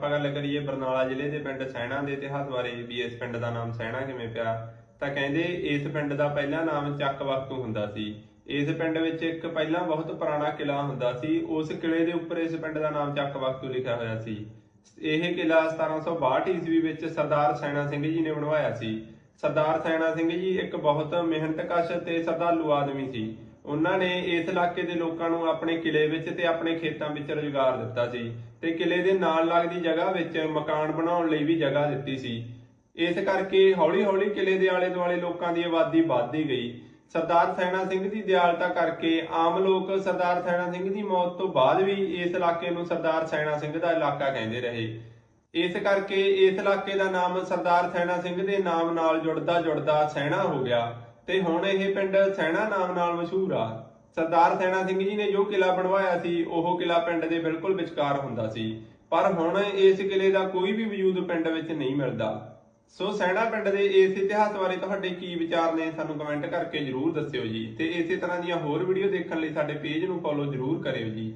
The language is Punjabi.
ਆਪਾਂ ਗੱਲ ਕਰੀਏ ਬਰਨਾਲਾ ਜ਼ਿਲ੍ਹੇ ਦੇ ਪਿੰਡ ਸੈਣਾ ਦੇ ਇਤਿਹਾਸ ਬਾਰੇ ਵੀ ਇਸ ਪਿੰਡ ਦਾ ਨਾਮ ਸੈਣਾ ਕਿਵੇਂ ਪਿਆ, ਤਾਂ ਕਹਿੰਦੇ ਇਸ ਪਿੰਡ ਦਾ ਪਹਿਲਾ ਨਾਮ ਚੱਕ ਵਕਤੂ ਹੁੰਦਾ ਸੀ। ਇਸ ਪਿੰਡ ਵਿੱਚ ਇੱਕ ਪਹਿਲਾਂ ਬਹੁਤ ਪੁਰਾਣਾ ਕਿਲਾ ਹੁੰਦਾ ਸੀ, ਉਸ ਕਿਲੇ ਦੇ ਉੱਪਰ ਇਸ ਪਿੰਡ ਦਾ ਨਾਮ ਚੱਕ ਵਕਤੂ ਲਿਖਿਆ ਹੋਇਆ ਸੀ। ਇਹ ਕਿਲਾ 1762 ਈਸਵੀ ਵਿੱਚ ਸਰਦਾਰ ਸੈਣਾ ਸਿੰਘ ਜੀ ਨੇ ਬਣਵਾਇਆ ਸੀ। ਸਰਦਾਰ ਸੈਣਾ ਸਿੰਘ ਜੀ ਇੱਕ ਬਹੁਤ ਮਿਹਨਤਕਸ਼ ਤੇ ਸ਼ਰਧਾਲੂ ਆਦਮੀ ਸੀ। ਉਹਨਾਂ ਨੇ ਇਸ ਇਲਾਕੇ ਦੇ ਲੋਕਾਂ ਨੂੰ ਆਪਣੇ ਕਿਲੇ ਵਿੱਚ ਤੇ ਆਪਣੇ ਖੇਤਾਂ ਵਿੱਚ ਰੁਜ਼ਗਾਰ ਦਿੱਤਾ ਸੀ ਤੇ ਕਿਲੇ ਦੇ ਨਾਲ ਲੱਗਦੀ ਜਗ੍ਹਾ ਵਿੱਚ ਮਕਾਨ ਬਣਾਉਣ ਲਈ ਵੀ ਜਗ੍ਹਾ ਦਿੱਤੀ ਸੀ। ਇਸ ਕਰਕੇ ਹੌਲੀ-ਹੌਲੀ ਕਿਲੇ ਦੇ ਆਲੇ ਦੁਆਲੇ ਲੋਕਾਂ ਦੀ ਆਬਾਦੀ ਵੱਧਦੀ ਗਈ। ਸਰਦਾਰ ਸੈਣਾ ਸਿੰਘ ਦੀ ਦਿਆਲਤਾ ਕਰਕੇ ਆਮ ਲੋਕ ਸਰਦਾਰ ਸੈਣਾ ਸਿੰਘ ਦੀ ਮੌਤ ਤੋਂ ਬਾਅਦ ਵੀ ਇਸ ਇਲਾਕੇ ਨੂੰ ਸਰਦਾਰ ਸੈਣਾ ਸਿੰਘ ਦਾ ਇਲਾਕਾ ਕਹਿੰਦੇ ਰਹੇ। ਇਸ ਕਰਕੇ ਇਸ ਇਲਾਕੇ ਦਾ ਨਾਮ ਸਰਦਾਰ ਸੈਣਾ ਸਿੰਘ ਦੇ ਨਾਮ ਨਾਲ ਜੁੜਦਾ ਜੁੜਦਾ ਸੈਣਾ ਹੋ ਗਿਆ। ਤੇ ਹੁਣ ਇਹ ਪਿੰਡ ਸੈਣਾ ਨਾਮ ਨਾਲ ਮਸ਼ਹੂਰ ਆ। ਸਰਦਾਰ ਸੈਣਾ ਸਿੰਘ ਜੀ ਨੇ ਜੋ ਕਿਲਾ ਬਣਵਾਇਆ ਸੀ, ਉਹ ਕਿਲਾ ਪਿੰਡ ਦੇ ਬਿਲਕੁਲ ਵਿਚਕਾਰ ਹੁੰਦਾ ਸੀ। ਪਰ ਹੁਣ ਇਸ ਕਿਲੇ ਦਾ ਕੋਈ ਵੀ ਵਜੂਦ ਪਿੰਡ ਵਿੱਚ ਨਹੀਂ ਮਿਲਦਾ। ਸੋ ਸੈਣਾ ਪਿੰਡ ਦੇ ਇਸ ਇਤਿਹਾਸ ਬਾਰੇ ਤੁਹਾਡੇ ਕੀ ਵਿਚਾਰ ਨੇ, ਸਾਨੂੰ ਕਮੈਂਟ ਕਰਕੇ ਜਰੂਰ ਦੱਸਿਓ ਜੀ। ਤੇ ਇਸੇ ਤਰ੍ਹਾਂ ਦੀਆਂ ਹੋਰ ਵੀਡੀਓ ਦੇਖਣ ਲਈ ਸਾਡੇ ਪੇਜ ਨੂੰ ਫੋਲੋ ਜਰੂਰ ਕਰਿਓ ਜੀ।